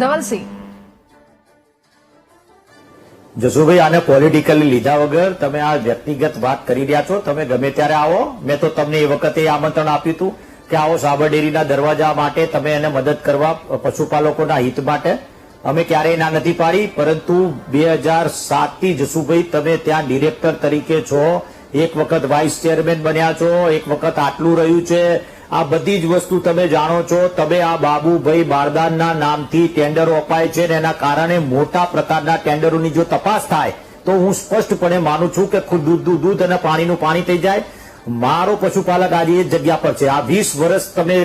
ધવલસિંહ. જસુભાઈ, આને પોલિટિકલી લીધા વગર તમે આ વ્યક્તિગત વાત કરી રહ્યા છો. તમે ગમે ત્યારે આવો. મેં તો તમને એ વખતે આમંત્રણ આપ્યું હતું કે આવો સાબર દરવાજા માટે તમે એને મદદ કરવા પશુપાલકોના હિત માટે. અમે ક્યારેય ના નથી પાડી, પરંતુ બે હજાર સાતથી જસુભાઈ, તમે ત્યાં ડિરેક્ટર તરીકે છો. એક વખત વાઇસ ચેરમેન બન્યા છો. એક વખત આટલું રહ્યું છે. આ બધી જ વસ્તુ તમે જાણો છો. તમે આ બાબુભાઈ બારદાનના નામથી ટેન્ડરો અપાય છે અને એના કારણે મોટા પ્રકારના ટેન્ડરોની જો તપાસ થાય, તો હું સ્પષ્ટપણે માનું છું કે દૂધ દૂધ દૂધ અને પાણીનું પાણી થઈ જાય. મારો પશુપાલક આજે એ જગ્યા પર છે. આ વીસ વર્ષ તમે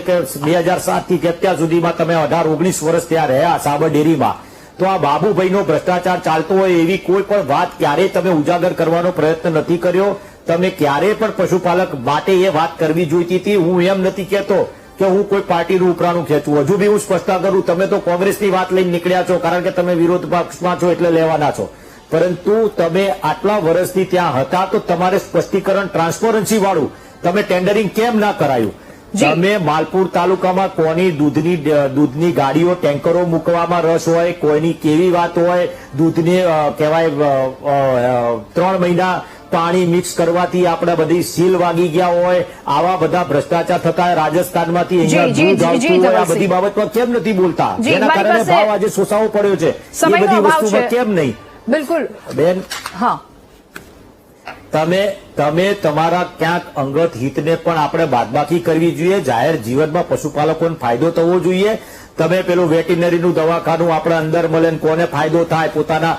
બે હજાર સાતથી અત્યાર સુધીમાં તમે અઢાર, ઓગણીસ વર્ષ ત્યાં રહ્યા સાબર ડેરીમાં. તો આ બાબુભાઈનો ભ્રષ્ટાચાર ચાલતો હોય એવી કોઈ પણ વાત ક્યારેય તમે ઉજાગર કરવાનો પ્રયત્ન નથી કર્યો. તમે ક્યારેય પણ પશુપાલક માટે એ વાત કરવી જોઈતી હતી હું એમ નથી કહેતો કે હું કોઈ પાર્ટીનું ઉપરાણું ખેંચું. હજુ બી હું સ્પષ્ટતા કરું તમે તો કોંગ્રેસની વાત લઈને નીકળ્યા છો કારણ કે તમે વિરોધ પક્ષમાં છો એટલે લેવાના છો. પરંતુ તમે આટલા વર્ષથી ત્યાં હતા તો તમારે સ્પષ્ટીકરણ ટ્રાન્સપરન્સી વાળું તમે ટેન્ડરિંગ કેમ ના કરાયું? તમે માલપુર તાલુકામાં કોની દૂધની દૂધની ગાડીઓ ટેન્કરો મૂકવામાં રસ હોય કોઈની કેવી વાત હોય દૂધને કહેવાય ત્રણ મહિના પાણી મિક્સ કરવાથી આપણે બધી સીલ વાગી ગયા હોય આવા બધા ભ્રષ્ટાચાર થતા રાજસ્થાનમાંથી આ બધી બાબતમાં કેમ નથી બોલતા? જેના કારણે ભાવ આજે સોસાવો પડ્યો છે. એ બધી વસ્તુમાં કેમ નહીં? બિલકુલ. બેન હા. તમે તમે તમારા ક્યાંક અંગત હિતને પણ આપણે બાદબાકી કરવી જોઈએ. જાહેર જીવનમાં પશુપાલકોને ફાયદો થવો જોઈએ. તમે પેલું વેટિનરીનું દવાખાનું આપણે અંદર મળે કોને ફાયદો થાય પોતાના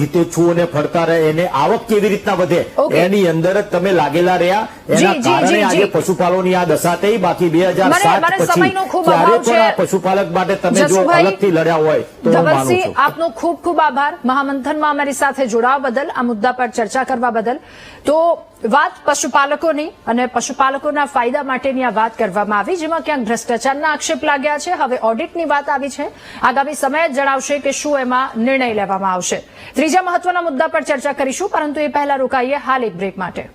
હિતેચ્છુઓને ફરતા રહે એને આવક કેવી રીતના વધે? એની અંદર જ તમે લાગેલા રહ્યા. એના કારણે આજે જી. પશુપાલોની આ દશા થઈ. બાકી બે હજાર સાત પછી અભાવ પણ આ પશુપાલક માટે તમે જો અલગથી લડ્યા હોય તો ધવલસિંહ આપનો ખૂબ ખૂબ આભાર. મહામંથનમાં અમારી સાથે જોડાવા બદલ આ મુદ્દા પર ચર્ચા કરવા બદલ. તો વાત પશુપાલકોની અને પશુપાલકોના ફાયદા માટેની આ વાત કરવામાં આવી, જેમાં ક્યાંક ભ્રષ્ટાચારના આક્ષેપ લાગ્યા છે. હવે ઓડિટની વાત આવી છે. આગામી સમય જ જણાવશે કે શું એમાં નિર્ણય લેવામાં આવશે. ત્રીજા મહત્વના મુદ્દા પર ચર્ચા કરીશું, પરંતુ એ પહેલા રોકાઈએ હાલ એક બ્રેક માટે.